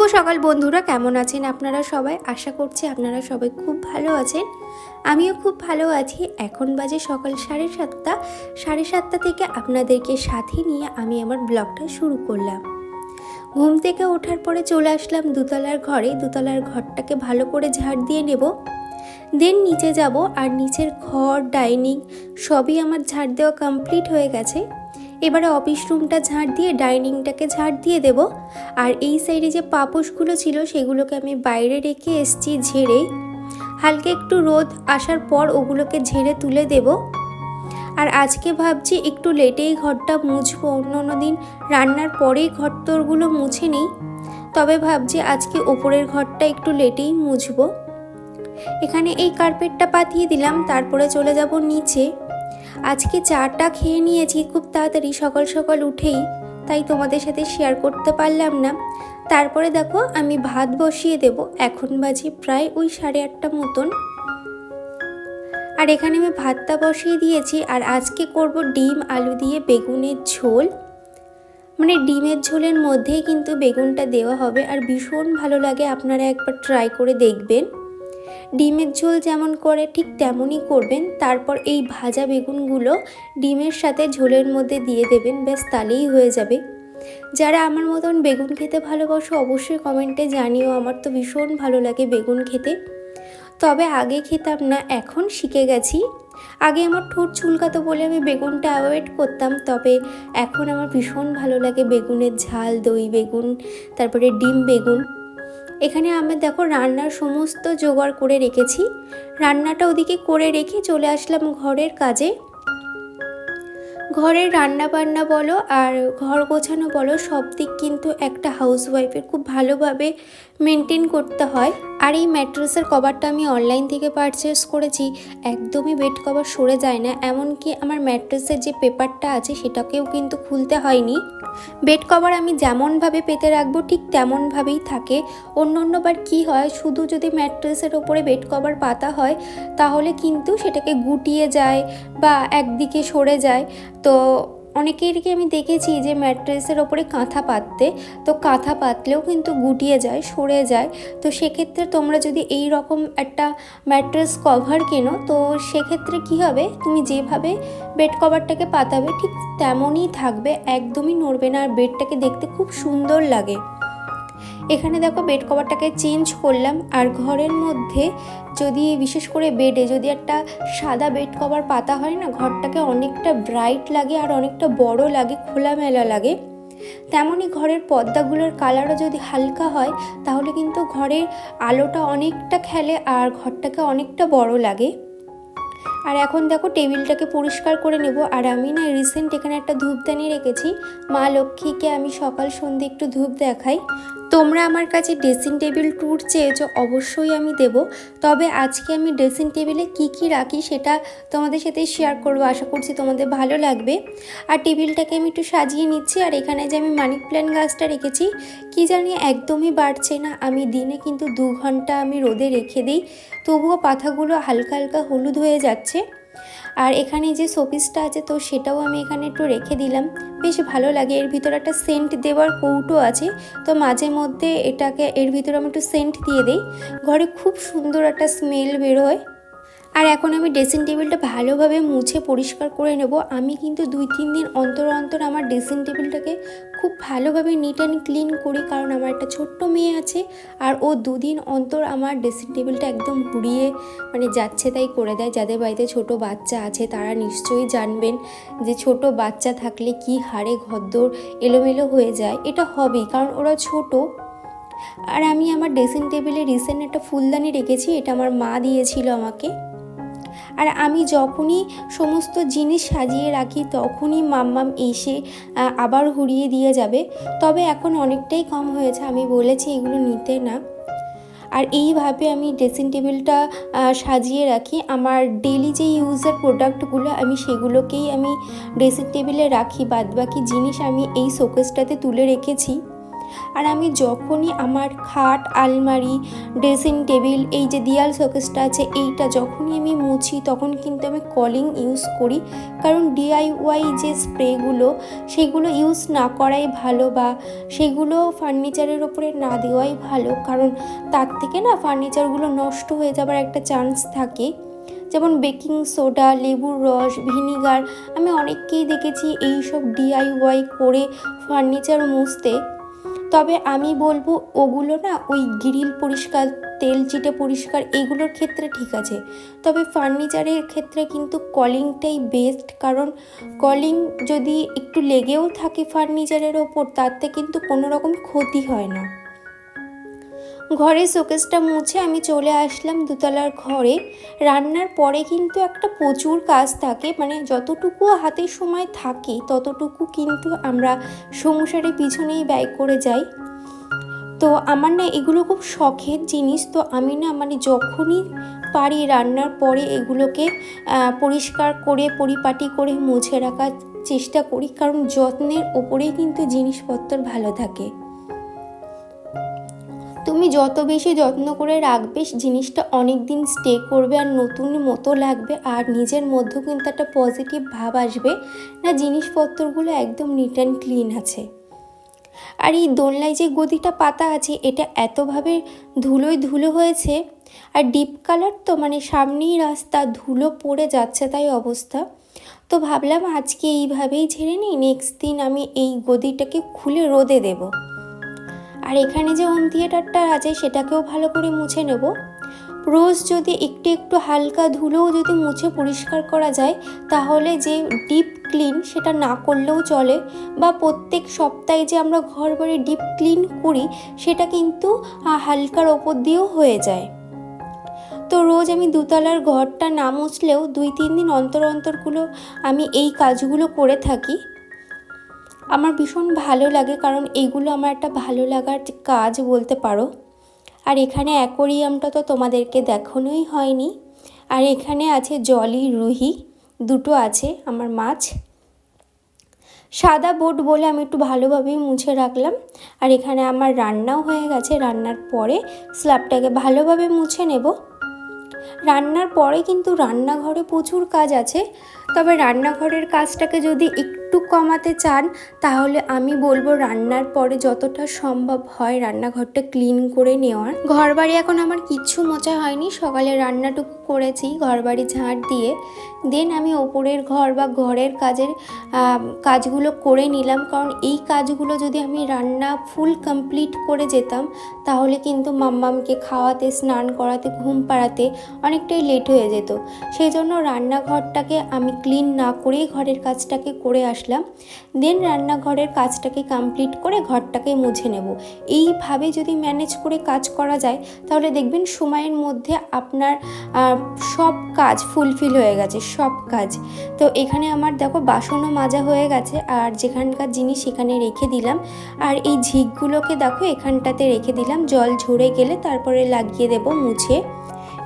শুভ সকাল বন্ধুরা, কেমন আছেন আপনারা সবাই? আশা করছি আপনারা সবাই খুব ভালো আছেন। আমিও খুব ভালো আছি। এখন বাজে সকাল সাড়ে সাতটা। সাড়ে সাতটা থেকে আপনাদেরকে সাথে নিয়ে আমি আমার ব্লগটা শুরু করলাম। ঘুম থেকে ওঠার পরে চলে আসলাম দুতলার ঘরে। দুতলার ঘরটাকে ভালো করে ঝাড় দিয়ে নেব। দেন নিচে যাব আর নিচের ঘর, ডাইনিং সবই আমার ঝাড় দেওয়া কমপ্লিট হয়ে গেছে। এবারে অফিস রুমটা ঝাড় দিয়ে ডাইনিংটাকে ঝাড় দিয়ে দেব। আর এই সাইডে যে পাপোশগুলো ছিল, সেগুলোকে আমি বাইরে রেখে এসছি ঝেড়ে। হালকা একটু রোদ আসার পর ওগুলোকে ঝেড়ে তুলে দেব। আর আজকে ভাবছি একটু লেটেই ঘরটা মুছবো, অন্য অন্য দিন রান্নার পরেই ঘর তোরগুলো মুছে নিই। তবে ভাবছি আজকে ওপরের ঘরটা একটু লেটেই মুছবো। এখানে এই কার্পেটটা পাতিয়ে দিলাম, তারপরে চলে যাব নিচে। আজকে চাটা খেয়ে নিয়েছি, খুব তাড়াতাড়ি, সকাল সকাল উঠেই। তাই তোমাদের সাথে শেয়ার করতে পারলাম না। তারপরে দেখো, আমি ভাত বসিয়ে দেব। এখন বাজে প্রায় ওই সাড়ে আটটা মতন। আর এখানে আমি ভাতটা বসিয়ে দিয়েছি। আর আজকে করব ডিম, আলু দিয়ে বেগুনের ঝোল। মানে ডিমের ঝোলের মধ্যেই কিন্তু বেগুনটা দেওয়া হবে। আর ভীষণ ভালো লাগে, আপনারা একবার ট্রাই করে দেখবেন। ডিমের ঝোল যেমন করে ঠিক তেমনই করবেন। তারপর এই ভাজা বেগুনগুলো ডিমের সাথে ঝোলের মধ্যে দিয়ে দেবেন, ব্যাস তাহলেই হয়ে যাবে। যারা আমার মতন বেগুন খেতে ভালোবাসো অবশ্যই কমেন্টে জানিও, আমার তো ভীষণ ভালো লাগে বেগুন খেতে। তবে আগে খেতাম না, এখন শিখে গেছি। আগে আমার ঠোঁট চুলকাতো বলে আমি বেগুনটা অ্যাভয়েড করতাম, তবে এখন আমার ভীষণ ভালো লাগে বেগুনের ঝাল, দই বেগুন, তারপরে ডিম বেগুন। এখানে আমি দেখো রান্নার সমস্ত জোগাড় করে রেখেছি। রান্নাটা ওদিকে করে রেখে চলে আসলাম ঘরের কাজে। ঘরের রান্না বান্না বলো আর ঘর গোছানো বলো সব দিক কিন্তু একটা হাউসওয়াইফের খুব ভালোভাবে মেনটেন করতে হয়। আর এই ম্যাট্রেসের কভারটা আমি অনলাইন থেকে পারচেস করেছি, একদমই বেড কভার সরে যায় না, এমনকি আমার ম্যাট্রেসের যে পেপারটা আছে সেটাকেও কিন্তু খুলতে হয়নি। বেড কভার আমি যেমনভাবে পেতে রাখব, ঠিক তেমনভাবেই থাকে। অন্য অন্যবার কী হয়, শুধু যদি ম্যাট্রেসের ওপরে বেড কভার পাতা হয়, তাহলে কিন্তু সেটাকে গুটিয়ে যায় বা একদিকে সরে যায়। তো অনেকেরকে আমি দেখেছি যে ম্যাট্রেসের ওপরে কাঁথা পাততে, তো কাঁথা পাতলেও কিন্তু গুটিয়ে যায়, সরে যায়। তো সেক্ষেত্রে তোমরা যদি এই রকম একটা ম্যাট্রেস কভার কেনো, তো সেক্ষেত্রে কি হবে? তুমি যেভাবে বেড কভারটাকে পাতাবে, ঠিক তেমনই থাকবে, একদমই নড়বে না, আর বেডটাকে দেখতে খুব সুন্দর লাগে। এখানে দেখো বেড কভারটাকে চেঞ্জ করলাম, আর ঘরের মধ্যে যদি বিশেষ করে বেডে যদি একটা সাদা বেড কভার পাতা হয় না, ঘরটাকে অনেকটা ব্রাইট লাগে আর অনেকটা বড় লাগে, খোলামেলা লাগে। তেমনই ঘরের পর্দাগুলোর কালারও যদি হালকা হয়, তাহলে কিন্তু ঘরের আলোটা অনেকটা খেলে আর ঘরটাকে অনেকটা বড় লাগে। আর এখন দেখো টেবিলটাকে পরিষ্কার করে নেব, আর আমি না রিসেন্ট এখানে একটা ধূপদানি রেখেছি। মা লক্ষ্মীকে আমি সকাল সন্ধে একটু ধূপ দেখাই। তোমরা আমার কাছে ড্রেসিং টেবিল ট্যুর চেয়েছো, অবশ্যই আমি দেব। তবে আজকে আমি ড্রেসিং টেবিলে কি কি রাখি সেটা তোমাদের সাথে শেয়ার করব। আশা করছি তোমাদের ভালো লাগবে। আর টেবিলটাকে আমি একটু সাজিয়ে নিচ্ছি, আর এখানে যে আমি মানি প্ল্যান্ট গাছটা রেখেছি, কি জানি একদমই বাড়ছে না। আমি দিনে কিন্তু দু ঘণ্টা আমি রোদে রেখে দিই, তবুও পাতাগুলো হালকা হালকা হলুদ হয়ে যাচ্ছে। আর এখানে যে শোপিসটা আছে, তো সেটাও আমি এখানে একটু রেখে দিলাম। বেশ ভালো লাগে, এর ভিতরে একটা সেন্ট দেওয়ার কৌটো আছে। তো মাঝে মধ্যে এটাকে, এর ভিতরে আমি একটু সেন্ট দিয়ে দিই। ঘরে খুব সুন্দর একটা স্মেল বেরোয় আর এখন আমি ড্রেসিং টেবিলটা ভালোভাবে মুছে পরিষ্কার করে নেব। আমি কিন্তু দুই তিন দিন অন্তর অন্তর আমার ড্রেসিং টেবিলটাকে খুব ভালোভাবে নিট অ্যান্ড ক্লিন করি, কারণ আমার একটা ছোট্ট মেয়ে আছে আর ও দুদিন অন্তর আমার ড্রেসিং টেবিলটা একদম ঘুরিয়ে মানে যাচ্ছে তাই করে দেয়। যাদের বাড়িতে ছোট বাচ্চা আছে তারা নিশ্চয়ই জানবেন যে ছোট বাচ্চা থাকলে কি হারে ঘদ্দর এলোমেলো হয়ে যায়। এটা হবেই, কারণ ওরা ছোট। আর আমি আমার ড্রেসিং টেবিলে রিসেন্ট একটা ফুলদানি রেখেছি, এটা আমার মা দিয়েছিল আমাকে। আর আমি যখনই সমস্ত জিনিস সাজিয়ে রাখি, তখনই মাম্মাম এসে আবার হুড়িয়ে দিয়ে যাবে। তবে এখন অনেকটাই কম হয়েছে, আমি বলেছি এগুলো নিতে না। আর এইভাবে আমি ড্রেসিং টেবিলটা সাজিয়ে রাখি। আমার ডেলি যে ইউজের প্রোডাক্টগুলো আমি সেগুলোকেই আমি ড্রেসিং টেবিলে রাখি। বাদবাকি জিনিস আমি এই শোকেসটাতে তুলে রেখেছি। আর আমি যখনই আমার খাট, আলমারি ড্রেসিং টেবিল এই যে দেয়াল শোকেসটা আছে, এইটা যখনই আমি মুছি, তখন কিন্তু আমি কলিং ইউজ করি। কারণ ডিআইওয়াই যে স্প্রেগুলো, সেগুলো ইউজ না করাই ভালো বা সেগুলো ফার্নিচারের ওপরে না দেওয়াই ভালো। কারণ তার থেকে না ফার্নিচারগুলো নষ্ট হয়ে যাবার একটা চান্স থাকে। যেমন বেকিং সোডা লেবুর রস ভিনিগার আমি অনেককেই দেখেছি এই সব ডিআইওয়াই করে ফার্নিচার মুছতে। তবে আমি বলব, ওগুলো না ওই গ্রিল পরিষ্কার, তেল চিটে পরিষ্কার, এগুলোর ক্ষেত্রে ঠিক আছে। তবে ফার্নিচারের ক্ষেত্রে কিন্তু কলিংটাই বেস্ট কারণ কলিং যদি একটু লেগেও থাকে ফার্নিচারের ওপর, তাতে কিন্তু কোনো রকম ক্ষতি হয় না। ঘরে শোকেসটা মুছে আমি চলে আসলাম দুতলার ঘরে। রান্নার পরে কিন্তু একটা প্রচুর কাজ থাকে মানে যতটুকু হাতে সময় থাকে, ততটুকু কিন্তু আমরা সংসারের পিছনেই ব্যয় করে যাই। তো আমার না এগুলো খুব শখের জিনিস, তো আমি না মানে যখনই পারি রান্নার পরে এগুলোকে পরিষ্কার করে, পরিপাটি করে মুছে রাখার চেষ্টা করি, কারণ যত্নের ওপরেই কিন্তু জিনিসপত্র ভালো থাকে। তুমি যত বেশি যত্ন করে রাখবে, জিনিসটা অনেক দিন স্টে করবে আর নতুন মতো লাগবে আর নিজের মধ্যেও কিন্তু একটা পজিটিভ ভাব আসবে। না, জিনিসপত্রগুলো একদম নিট অ্যান্ড ক্লিন আছে। আর এই দোলনায় যে গদিটা পাতা আছে, এটা এতভাবে ধুলোয় ধুলো হয়েছে আর ডিপ কালার তো মানে সামনেই রাস্তা, ধুলো পড়ে যাচ্ছে তাই অবস্থা। তো ভাবলাম আজকে এইভাবেই ঝেড়ে নিই নেক্সট দিন আমি এই গদিটাকে খুলে রোদে দেবো। আর এখানে যে হোম থিয়েটারটা আছে, সেটাকেও ভালো করে মুছে নেব। রোজ যদি একটু একটু হালকা ধুলোও যদি মুছে পরিষ্কার করা যায়, তাহলে যে ডিপ ক্লিন সেটা না করলেও চলে বা প্রত্যেক সপ্তাহে যে আমরা ঘর বাড়ি ডিপ ক্লিন করি, সেটা কিন্তু হালকার ওপর দিয়েও হয়ে যায়। তো রোজ আমি দুতলার ঘরটা না মুছলেও দুই তিন দিন অন্তর অন্তরগুলো আমি এই কাজগুলো করে থাকি। আমার ভীষণ ভালো লাগে, কারণ এগুলো আমার একটা ভালো লাগার কাজ বলতে পারো। আর এখানে অ্যাকোরিয়ামটা তো তোমাদেরকে দেখানোই হয়নি। আর এখানে আছে জলি রুহি, দুটো আছে আমার মাছ। সাদা বোট বলে আমি একটু ভালোভাবেই মুছে রাখলাম। আর এখানে আমার রান্নাও হয়ে গেছে, রান্নার পরে স্ল্যাবটাকে ভালোভাবে মুছে নেব। রান্নার পরে কিন্তু রান্নাঘরে প্রচুর কাজ আছে। তবে রান্নাঘরের কাজটাকে যদি একটু কমাতে চান, তাহলে আমি বলব রান্নার পরে যতটা সম্ভব হয় রান্নাঘরটা ক্লিন করে নেওয়ার। ঘরবাড়ি এখন আমার কিচ্ছু মোচা হয়নি, সকালে রান্নাটুকু করেছি, ঘরবাড়ি ঝাঁট দিয়ে। দেন আমি ওপরের ঘর বা ঘরের কাজের কাজগুলো করে নিলাম। কারণ এই কাজগুলো যদি আমি রান্না ফুল কমপ্লিট করে যেতাম, তাহলে কিন্তু মাম্মামকে খাওয়াতে, স্নান করাতে, ঘুম পাড়াতে অনেকটাই লেট হয়ে যেত। সেই জন্য রান্নাঘরটাকে আমি ক্লিন না করেই ঘরের কাজটাকে করে আসলাম। দেন রান্নাঘরের কাজটাকে কমপ্লিট করে ঘরটাকে মুছে নেব। এইভাবে যদি ম্যানেজ করে কাজ করা যায়, তাহলে দেখবেন সময়ের মধ্যে আপনার সব কাজ ফুলফিল হয়ে গেছে। সব কাজ। তো এখানে আমার দেখো বাসনও মাজা হয়ে গেছে, আর যেখানকার জিনিস সেখানে রেখে দিলাম। আর এই ঝিকগুলোকে দেখো এখানটাতে রেখে দিলাম, জল ঝরে গেলে তারপরে লাগিয়ে দেব মুছে।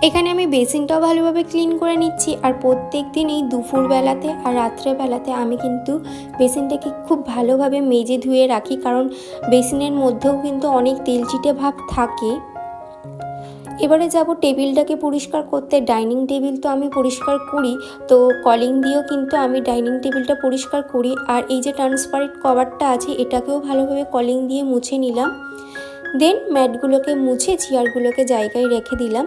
এখানে আমি বেসিনটাও ভালোভাবে ক্লিন করে নিচ্ছি, আর প্রত্যেক দিন এই দুপুরবেলাতে আর রাত্রেবেলাতে আমি কিন্তু বেসিনটাকে খুব ভালোভাবে মেজে ধুয়ে রাখি, কারণ বেসিনের মধ্যেও কিন্তু অনেক তেলচিটে ভাব থাকে। এবারে যাব টেবিলটাকে পরিষ্কার করতে। ডাইনিং টেবিল তো আমি পরিষ্কার করি, তো কলিং দিয়েও কিন্তু আমি ডাইনিং টেবিলটা পরিষ্কার করি। আর এই যে ট্রান্সপারেন্ট কভারটা আছে, এটাকেও ভালোভাবে কলিং দিয়ে মুছে নিলাম। দেন ম্যাটগুলোকে মুছে, চেয়ারগুলোকে জায়গায় রেখে দিলাম।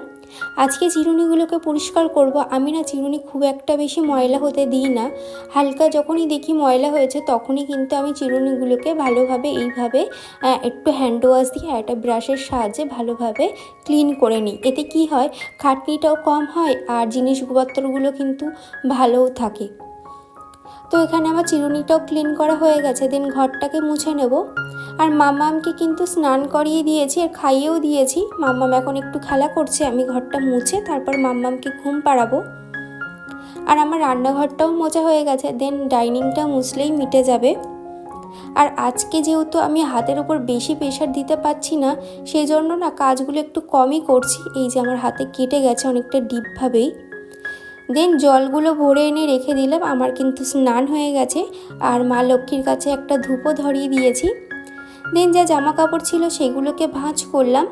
আজকে চিরুনিগুলোকে পরিষ্কার করব। আমি না চিরুনি খুব একটা বেশি ময়লা হতে দিই না। হালকা যখনই দেখি ময়লা হয়েছে, তখনই কিন্তু আমি চিরুনিগুলোকে ভালোভাবে এইভাবে একটু হ্যান্ড ওয়াশ দিয়ে একটা ব্রাশের সাহায্যে ভালোভাবে ক্লিন করে নিই। এতে কি হয়? খাটনিটাও কম হয় আর জিনিসপত্রগুলো কিন্তু ভালোও থাকে। তো এখানে আমার চিরুনিটাও ক্লিন করা হয়ে গেছে। দেন ঘরটাকে মুছে নেব। আর মামামকে কিন্তু স্নান করিয়ে দিয়েছি আর খাইয়েও দিয়েছি। মাম্মাম এখন একটু খেলা করছে, আমি ঘরটা মুছে তারপর মাম্মামকে ঘুম পাড়াবো। আর আমার রান্নাঘরটাও মোচা হয়ে গেছে দেন ডাইনিংটা মুছলেই মিটে যাবে। আর আজকে যেহেতু আমি হাতের উপর বেশি প্রেশার দিতে পারছি না, সেই জন্য না কাজগুলো একটু কমই করছি। এই যে আমার হাতে কেটে গেছে অনেকটা ডিপভাবেই দেন জলগুলো ভরে এনে রেখে দিলাম। আমার কিন্তু স্নান হয়ে গেছে। আর মা লক্ষ্মীর কাছে একটা ধূপও ধরিয়ে দিয়েছি। দেন যা জামা কাপড় ছিল সেগুলোকে ভাঁজ করলাম।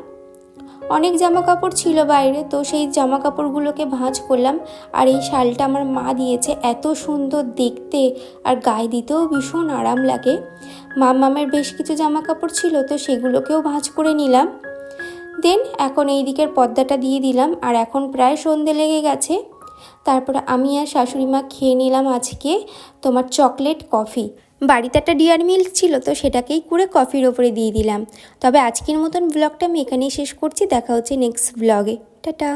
অনেক জামা কাপড় ছিল বাইরে, তো সেই জামা কাপড়গুলোকে ভাঁজ করলাম। আর এই শালটা আমার মা দিয়েছে। এত সুন্দর দেখতে। আর গায়ে দিতেও ভীষণ আরাম লাগে। মামামের বেশ কিছু জামা কাপড় ছিল, তো সেগুলোকেও ভাঁজ করে নিলাম। দেন এখন এই দিকের পর্দাটা দিয়ে দিলাম। আর এখন প্রায় সন্ধে লেগে গেছে। তারপরে আমি আর শাশুড়ি মা খেয়ে নিলাম আজকে তোমার চকলেট কফি। বাড়িতে একটা ডিয়ার মিল্ক ছিল তো সেটাকেই করে কফির ওপরে দিয়ে দিলাম। তবে আজকের মতন ব্লগটা আমি এখানেই শেষ করছি, দেখা হচ্ছে নেক্সট ব্লগে টাটা।